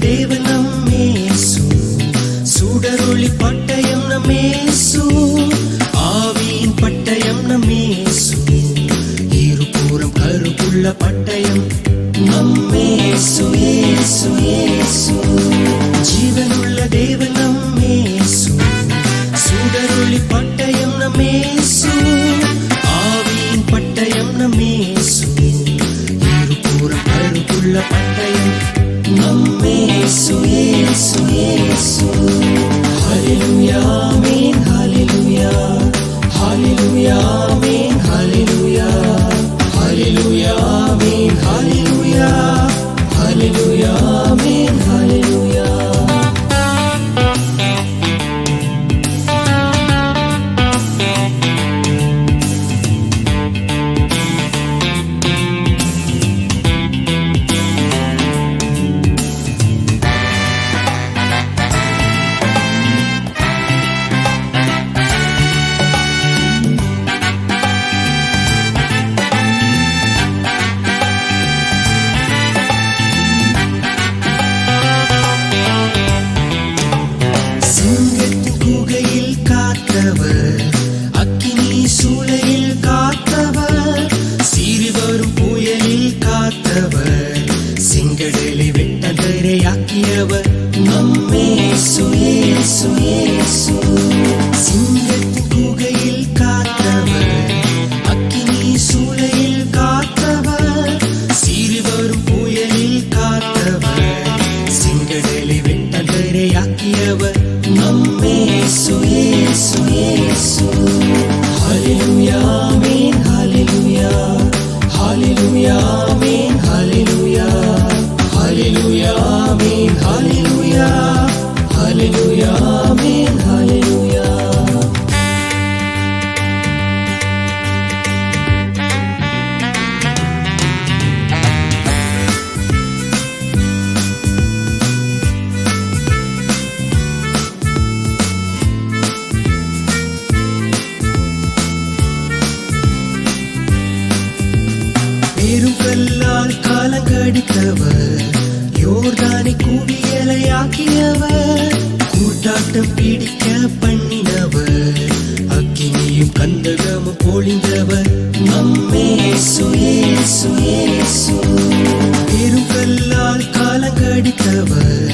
தேவன் நம்மேசு சுடரொளி பட்டயம் நம்மேசு ஆவியின் பட்டயம் நம்மேசு இருபுறம் கருப்புள்ள பட்டயம் நம்மேசு abraço. some கல்லால் காலங்கடித்தவர் யோர்தானை குவியலையாக்கியவர் கூட்டாட்டம் பிடிக்க பண்ணினவர். அக்கினியும் கந்தகமும் பொழிந்தவர். நம்மே சுயே சுயே சு பெரும் கல்லால் காலங்கடித்தவர்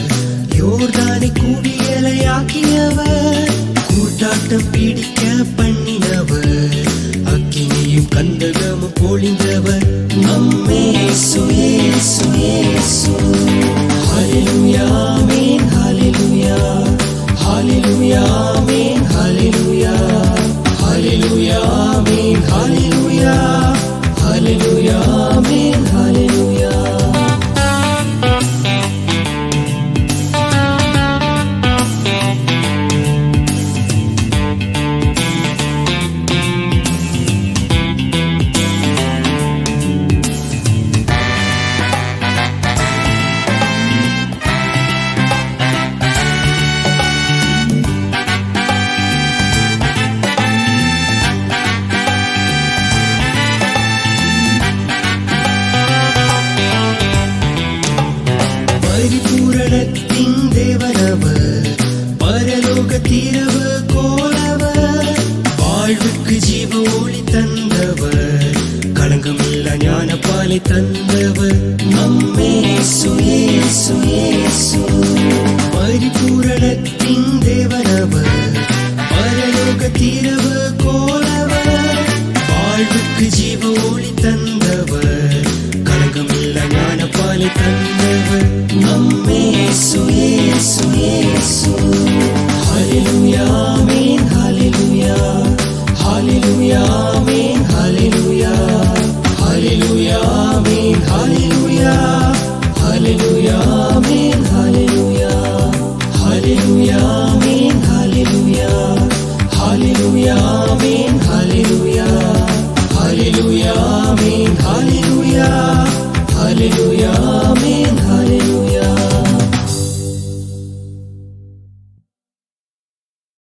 யோர்தானை குவியலையாக்கியவர் கூட்டாட்டம் பிடிக்க பண்ணினவர். அக்கினியும் கந்தகமும் பொழிந்தவர். യേശു യേശു hallelujah amen hallelujah hallelujah amen hallelujah hallelujah amen hallelujah வாழ்வுக்கு ஜீவ ஒளி தந்தவர் களங்கமில்ல ஞான பாலை தந்தவர் நம்மே சுயே சுயே சு ஹalleluya ஆமென் ஹalleluya ஹalleluya ஆமென் ஹalleluya ஹalleluya ஆமென் ஹalleluya ஹalleluya ஆமென் ஹalleluya ஹalleluya ஆமென் ஹalleluya ஹalleluya ஆமென் Amen. Hallelujah. Hallelujah. Amen.